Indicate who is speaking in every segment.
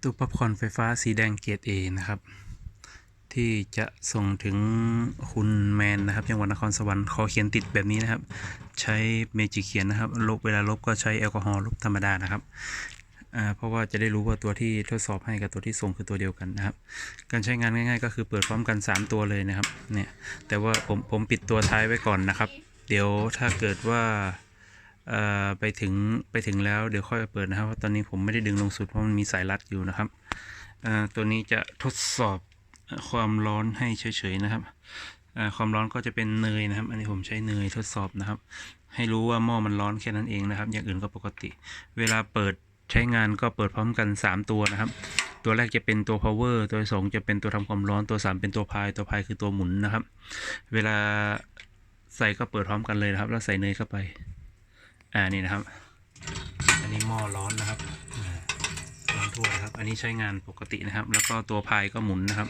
Speaker 1: ตู้ป๊อปคอนไฟฟ้าสีแดงเกรด A นะครับ ที่จะส่งถึงคุณแมนนะครับจังหวัดนครสวรรค์ขอเขียนติดแบบนี้นะครับ ใช้เมจิเขียนนะครับลบเวลาลบก็ใช้แอลกอฮอล์ลบธรรมดานะครับเพราะว่าจะได้รู้ว่าตัวที่ทดสอบให้กับตัวที่ส่งคือตัวเดียวกันนะครับ การใช้งานง่าย ๆ ก็คือเปิดพร้อมกัน 3 ตัวเลยนะครับเนี่ยแต่ว่าผมผมปิดตัวท้ายไว้ก่อนนะครับ เดี๋ยวถ้าเกิดว่า ไปถึงไปถึงแล้วเดี๋ยวค่อยเปิดนะครับเพราะตอนนี้ผมไม่ได้ดึงลงสุดเพราะมันมีสายรัดอยู่นะครับตัวนี้จะทดสอบความร้อนให้เฉยๆนะครับความร้อนก็จะเป็นเนยนะครับ อันนี้ผมใช้เนยทดสอบนะครับ ให้รู้ว่าหม้อมันร้อนแค่นั้นเองนะครับ อย่างอื่นก็ปกติ เวลาเปิดใช้งานก็เปิดพร้อมกัน 3 ตัวนะครับ ตัวแรกจะเป็นตัว power ตัวสองจะเป็นตัวทำความร้อนตัวสามเป็นตัวพายตัวพายคือตัวหมุนนะครับ เวลาใส่ก็เปิดพร้อมกันเลยนะครับ แล้วใส่เนยเข้าไป อ่านี่นะครับ อันนี้หม้อร้อนนะครับร้อนทั่วนะครับ อันนี้ใช้งานปกตินะครับ แล้วก็ตัวพายก็หมุนนะครับ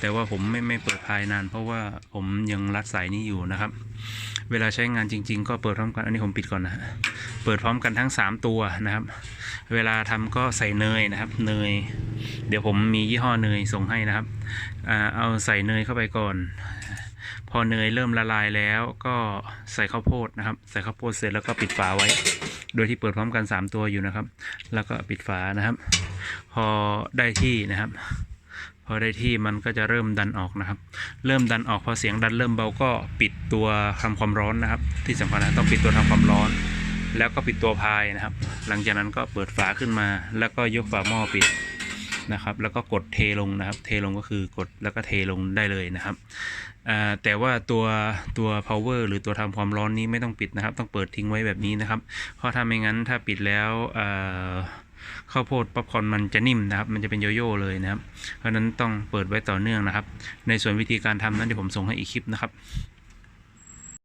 Speaker 1: แต่ว่าผมไม่ไม่เปิดพายนาน เพราะว่าผมยังรัดสายนี้อยู่นะครับ เวลาใช้งานจริง ๆ ก็เปิดพร้อมกัน อันนี้ผมปิดก่อนนะฮะเปิดพร้อมกันทั้ง 3 ตัวนะครับ เวลาทำก็ใส่เนยนะครับ เนย เดี๋ยวผมมียี่ห้อเนยส่งให้นะครับอ่าเอาใส่เนยเข้าไปก่อน อเนยเริ่มละลายแล้วก็ใส่ข้าวโพดนะครับ ใส่ข้าวโพดเสร็จแล้วก็ปิดฝาไว้ โดยที่เปิดพร้อมกัน 3 ตัวอยู่นะครับ แล้วก็ปิดฝานะครับ พอได้ที่นะครับ พอได้ที่มันก็จะเริ่มดันออกนะครับ เริ่มดันออกพอเสียงดันเริ่มเบาก็ปิดตัวทำความร้อนนะครับ ที่สำคัญนะต้องปิดตัวทำความร้อน แล้วก็ปิดตัวพายนะครับ หลังจากนั้นก็เปิดฝาขึ้นมา แล้วก็ยกฝาหม้อปิด นะครับ แล้วก็กดเทลงนะครับ เทลงก็คือกดแล้วก็เทลงได้เลยนะครับอ่าแต่ว่าตัวตัว power หรือตัวทำความร้อนนี้ไม่ต้องปิดนะครับ ต้องเปิดทิ้งไว้แบบนี้นะครับ เพราะถ้าไม่งั้นถ้าปิดแล้วข้าวโพดป๊อปคอร์นมันจะนิ่มนะครับ มันจะเป็นโยโย่เลยนะครับ เพราะฉะนั้นต้องเปิดไว้ต่อเนื่องนะครับ ในส่วนวิธีการทำนั้นเดี๋ยวผมส่งให้อีกคลิปนะครับ